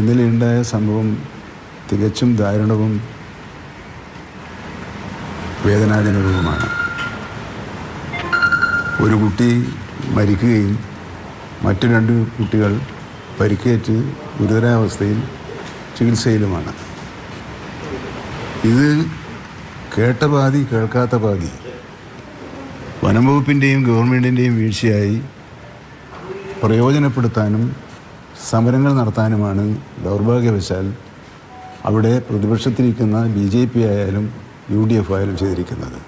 ഇന്നലെ ഉണ്ടായ സംഭവം തികച്ചും ദാരുണവും വേദനാജനകവുമാണ്. ഒരു കുട്ടി മരിക്കുകയും മറ്റു രണ്ട് കുട്ടികൾ പരിക്കേറ്റ് ഗുരുതരാവസ്ഥയിൽ ചികിത്സയിലുമാണ്. ഇത് കേട്ട പാതി കേൾക്കാത്ത പാതി വനം വകുപ്പിന്റെയും ഗവൺമെന്റിന്റെയും വീഴ്ചയായി പ്രയോജനപ്പെടുത്താനും സമരങ്ങൾ നടത്താനുമാണ് ദൗർഭാഗ്യവശാൽ അവിടെ പ്രതിപക്ഷത്തിരിക്കുന്ന ബി ജെ പി ആയാലും യു ഡി എഫ് ആയാലും ചെയ്തിരിക്കുന്നത്.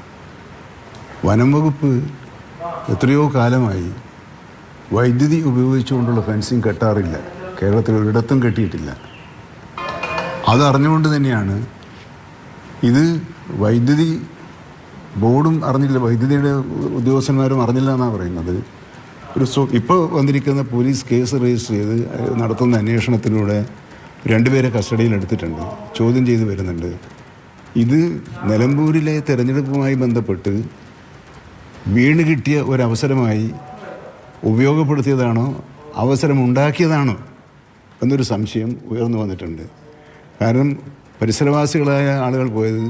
വനം വകുപ്പ് എത്രയോ കാലമായി വൈദ്യുതി ഉപയോഗിച്ചുകൊണ്ടുള്ള ഫെൻസിങ് കെട്ടാറില്ല. കേരളത്തിൽ ഒരിടത്തും കെട്ടിയിട്ടില്ല. അതറിഞ്ഞുകൊണ്ട് തന്നെയാണ് ഇത് വൈദ്യുതി ബോർഡും അറിഞ്ഞില്ല വൈദ്യുതിയുടെ ഉദ്യോഗസ്ഥന്മാരും അറിഞ്ഞില്ല എന്നാണ് പറയുന്നത്. ഒരു സോ ഇപ്പോൾ വന്നിരിക്കുന്ന പോലീസ് കേസ് രജിസ്റ്റർ ചെയ്ത് നടത്തുന്ന അന്വേഷണത്തിലൂടെ രണ്ടുപേരെ കസ്റ്റഡിയിൽ എടുത്തിട്ടുണ്ട് ചോദ്യം ചെയ്ത് വരുന്നുണ്ട്. ഇത് നിലമ്പൂരിലെ തെരഞ്ഞെടുപ്പുമായി ബന്ധപ്പെട്ട് വീണ് കിട്ടിയ ഒരവസരമായി ഉപയോഗപ്പെടുത്തിയതാണോ അവസരമുണ്ടാക്കിയതാണോ എന്നൊരു സംശയം ഉയർന്നു വന്നിട്ടുണ്ട്. കാരണം പരിസരവാസികളായ ആളുകൾ പോയത്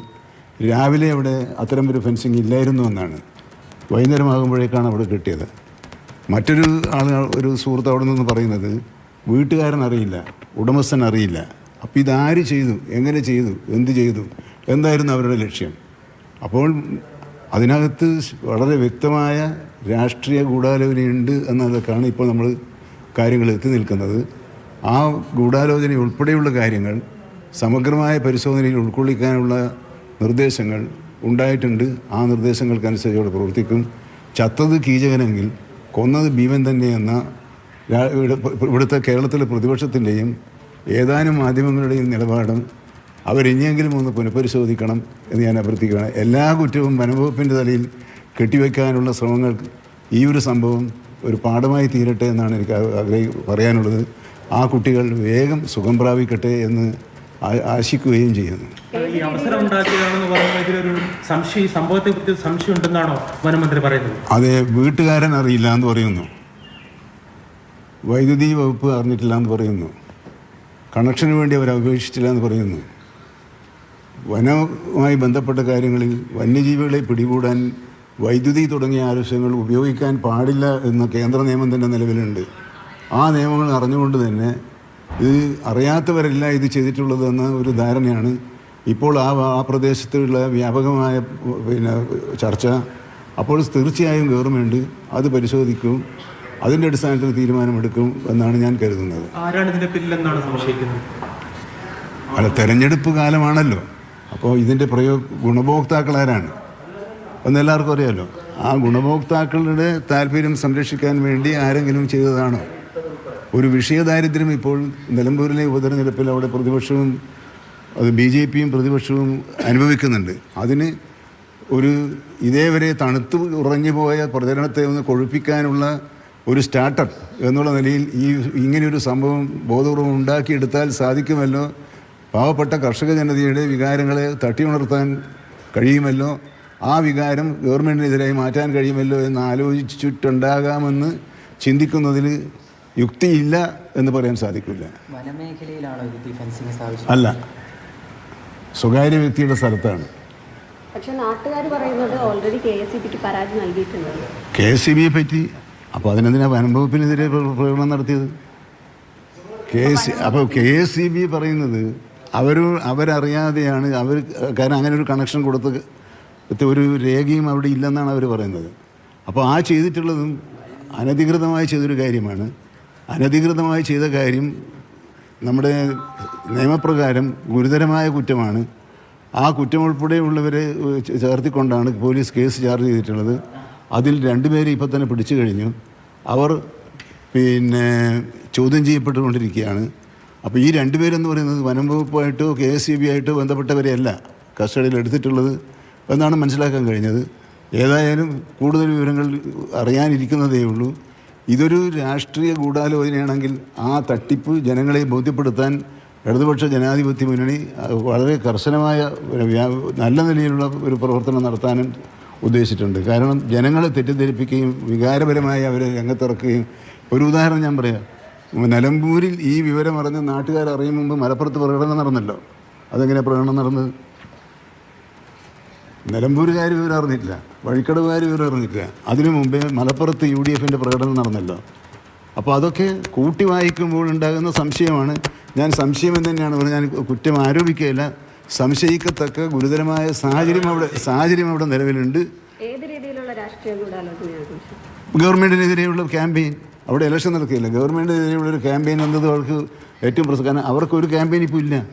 രാവിലെ അവിടെ അത്തരം ഒരു ഫെൻസിങ് ഇല്ലായിരുന്നു എന്നാണ്. വൈകുന്നേരമാകുമ്പോഴേക്കാണ് അവിടെ കിട്ടിയത്. മറ്റൊരു ആളുകൾ ഒരു സുഹൃത്ത് അവിടെ നിന്ന് പറയുന്നത് വീട്ടുകാരൻ അറിയില്ല ഉടമസ്ഥൻ അറിയില്ല അപ്പോൾ ഇതാര് ചെയ്തു? എങ്ങനെ ചെയ്തു? എന്ത് ചെയ്തു? എന്തായിരുന്നു അവരുടെ ലക്ഷ്യം? അപ്പോൾ അതിനകത്ത് വളരെ വ്യക്തമായ രാഷ്ട്രീയ ഗൂഢാലോചനയുണ്ട് എന്നതൊക്കെയാണ് ഇപ്പോൾ നമ്മൾ കാര്യങ്ങൾ എത്തി നിൽക്കുന്നത്. ആ ഗൂഢാലോചന ഉൾപ്പെടെയുള്ള കാര്യങ്ങൾ സമഗ്രമായ പരിശോധനയിൽ ഉൾക്കൊള്ളിക്കാനുള്ള നിർദ്ദേശങ്ങൾ ഉണ്ടായിട്ടുണ്ട്. ആ നിർദ്ദേശങ്ങൾക്കനുസരിച്ച് അവിടെ പ്രവർത്തിക്കും. ചത്തത് കീചകനെങ്കിൽ കൊന്നത് ഭീമൻ തന്നെയെന്ന ഇവിടുത്തെ കേരളത്തിലെ പ്രതിപക്ഷത്തിന്റെയും ഏതാനും മാധ്യമങ്ങളുടെയും നിലപാടും അവരിനിയെങ്കിലും ഒന്ന് പുനഃപരിശോധിക്കണം എന്ന് ഞാൻ അഭ്യർത്ഥിക്കുകയാണ്. എല്ലാ കുറ്റവും വനംവകുപ്പിന്റെ തലയിൽ കെട്ടിവെക്കാനുള്ള ശ്രമങ്ങൾ ഈ ഒരു സംഭവം ഒരു പാഠമായി തീരട്ടെ എന്നാണ് എനിക്ക് ആഗ്രഹി പറയാനുള്ളത്. ആ കുട്ടികൾ വേഗം സുഖം പ്രാപിക്കട്ടെ എന്ന് ആശിക്കുകയും ചെയ്യുന്നു. ഈ അവസരം ഉണ്ടാക്കിയതാണെന്ന് പറയുമ്പോൾ ഇതിലൊരു സംശയം സംഭവത്തെ കുറിച്ച് സംശയം ഉണ്ടെന്നാണോ വനമന്ത്രി പറയുന്നത്? അതെ വീട്ടുകാരൻ അറിയില്ല എന്ന് പറയുന്നു. വൈദ്യുതി വകുപ്പ് അറിഞ്ഞിട്ടില്ല എന്ന് പറയുന്നു. കണക്ഷന് വേണ്ടി അവർ അപേക്ഷിച്ചില്ല എന്ന് പറയുന്നു. വനവുമായി ബന്ധപ്പെട്ട കാര്യങ്ങളിൽ വന്യജീവികളെ പിടികൂടാൻ വൈദ്യുതി തുടങ്ങിയ ആവശ്യങ്ങൾ ഉപയോഗിക്കാൻ പാടില്ല എന്ന കേന്ദ്ര നിയമം തന്നെ നിലവിലുണ്ട്. ആ നിയമങ്ങൾ അറിഞ്ഞുകൊണ്ട് തന്നെ ഇത് അറിയാത്തവരല്ല ഇത് ചെയ്തിട്ടുള്ളതെന്ന ഒരു ധാരണയാണ്. ഇപ്പോൾ ആ ആ പ്രദേശത്തുള്ള വ്യാപകമായ പിന്നെ ചർച്ച അപ്പോൾ തീർച്ചയായും ഗവൺമെന്റ് അത് പരിശോധിക്കും അതിന്റെ അടിസ്ഥാനത്തിൽ തീരുമാനമെടുക്കും എന്നാണ് ഞാൻ കരുതുന്നത്. ആരാണ് ഇതിന്റെ പിന്നിലെന്നാണ് സംശയിക്കുന്നത്? അല്ല തെരഞ്ഞെടുപ്പ് കാലമാണല്ലോ. അപ്പോൾ ഇതിന്റെ പ്രയോ ഗുണഭോക്താക്കൾ ആരാണ്? എന്ന് എല്ലാവർക്കും അറിയാമല്ലോ ആ ഗുണഭോക്താക്കളുടെ താല്പര്യം സംരക്ഷിക്കാൻ വേണ്ടി ആരെങ്കിലും ചെയ്തതാണോ? ഒരു വിഷയദാരിദ്ര്യം ഇപ്പോൾ നിലമ്പൂരിലെ ഉപതെരഞ്ഞെടുപ്പിൽ അവിടെ പ്രതിപക്ഷവും അത് ബി ജെ പിയും പ്രതിപക്ഷവും അനുഭവിക്കുന്നുണ്ട്. അതിന് ഒരു ഇതേവരെ തണുത്ത് ഉറഞ്ഞു പോയ പ്രചരണത്തെ ഒന്ന് കൊഴുപ്പിക്കാനുള്ള ഒരു സ്റ്റാർട്ടപ്പ് എന്നുള്ള നിലയിൽ ഈ ഇങ്ങനെയൊരു സംഭവം ബോധപൂർവം ഉണ്ടാക്കിയെടുത്താൽ സാധിക്കുമല്ലോ. പാവപ്പെട്ട കർഷക ജനതയുടെ വികാരങ്ങളെ തട്ടിയുണർത്താൻ കഴിയുമല്ലോ. ആ വികാരം ഗവൺമെന്റിനെതിരായി മാറ്റാൻ കഴിയുമല്ലോ എന്ന് ആലോചിച്ചിട്ടുണ്ടാകാമെന്ന് ചിന്തിക്കുന്നതിൽ യുക്തിയില്ല എന്ന് പറയാൻ സാധിക്കില്ല. അല്ല. സ്വകാര്യ വ്യക്തിയുടെ സ്ഥലത്താണ്. കെ എസ് സി ബിയെ പറ്റി അപ്പോൾ അതിനെന്തിനാ വനംവകുപ്പിനെതിരെ പ്ര- പ്രകടനം നടത്തിയത്? കെ എസ് അപ്പോൾ കെ എസ് സി ബി പറയുന്നത് അവർ അവരറിയാതെയാണ് അവർ കാരണം അങ്ങനെ ഒരു കണക്ഷൻ കൊടുത്ത് ഒരു രേഖയും അവിടെ ഇല്ലെന്നാണ് അവർ പറയുന്നത്. അപ്പോൾ ആ ചെയ്തിട്ടുള്ളതും അനധികൃതമായി ചെയ്തൊരു കാര്യമാണ് അനധികൃതമായി ചെയ്ത കാര്യം നമ്മുടെ നിയമപ്രകാരം ഗുരുതരമായ കുറ്റമാണ്. ആ കുറ്റം ഉൾപ്പെടെയുള്ളവരെ ചേർത്തിക്കൊണ്ടാണ് പോലീസ് കേസ് ചാർജ് ചെയ്തിട്ടുള്ളത്. അതിൽ രണ്ടുപേരെ ഇപ്പോൾ തന്നെ പിടിച്ചു കഴിഞ്ഞു. അവർ പിന്നെ ചോദ്യം ചെയ്യപ്പെട്ടുകൊണ്ടിരിക്കുകയാണ്. അപ്പോൾ ഈ രണ്ടുപേരെന്ന് പറയുന്നത് വനം വകുപ്പായിട്ടോ കെ എസ് സി ബി ആയിട്ടോ ബന്ധപ്പെട്ടവരെയല്ല കസ്റ്റഡിയിൽ എടുത്തിട്ടുള്ളത് എന്നാണ് മനസ്സിലാക്കാൻ കഴിഞ്ഞത്. ഏതായാലും കൂടുതൽ വിവരങ്ങൾ അറിയാനിരിക്കുന്നതേ ഉള്ളൂ. ഇതൊരു രാഷ്ട്രീയ ഗൂഢാലോചനയാണെങ്കിൽ ആ തട്ടിപ്പ് ജനങ്ങളെ ബോധ്യപ്പെടുത്താൻ ഇടതുപക്ഷ ജനാധിപത്യ മുന്നണി വളരെ കർശനമായ നല്ല നിലയിലുള്ള ഒരു പ്രവർത്തനം നടത്താനും ഉദ്ദേശിച്ചിട്ടുണ്ട്. കാരണം ജനങ്ങളെ തെറ്റിദ്ധരിപ്പിക്കുകയും വികാരപരമായി അവരെ രംഗത്തിറക്കുകയും ഒരു ഉദാഹരണം ഞാൻ പറയാം. നിലമ്പൂരിൽ ഈ വിവരം അറിഞ്ഞ് നാട്ടുകാർ അറിയും മുമ്പ് മലപ്പുറത്ത് പ്രകടനം നടന്നല്ലോ. അതെങ്ങനെ പ്രകടനം നടന്നത്? നിലമ്പൂരുകാർ വിവരം അറിഞ്ഞില്ല വഴിക്കടവുകാർ വിവരം അറിഞ്ഞില്ല അതിനു മുമ്പേ മലപ്പുറത്ത് യു ഡി എഫിന്റെ പ്രകടനം നടന്നല്ലോ. അപ്പോൾ അതൊക്കെ കൂട്ടി വായിക്കുമ്പോൾ ഉണ്ടാകുന്ന സംശയമാണ്. ഞാൻ സംശയം എന്ന് തന്നെയാണ് പറഞ്ഞത്. ഞാൻ കുറ്റം ആരോപിക്കുകയില്ല. സംശയിക്കത്തക്ക ഗുരുതരമായ സാഹചര്യം അവിടെ സാഹചര്യം അവിടെ നിലവിലുണ്ട്. ഗവൺമെന്റിനെതിരെയുള്ള ക്യാമ്പയിൻ. അവിടെ ഇലക്ഷൻ നടക്കുകയില്ല. ഗവൺമെന്റിനെതിരെയുള്ള ഒരു ക്യാമ്പയിൻ എന്നത് അവർക്ക് ഏറ്റവും പ്രസക്തമാണ് കാരണം അവർക്ക് ഒരു ക്യാമ്പയിൻ ഇപ്പോൾ ഇല്ല.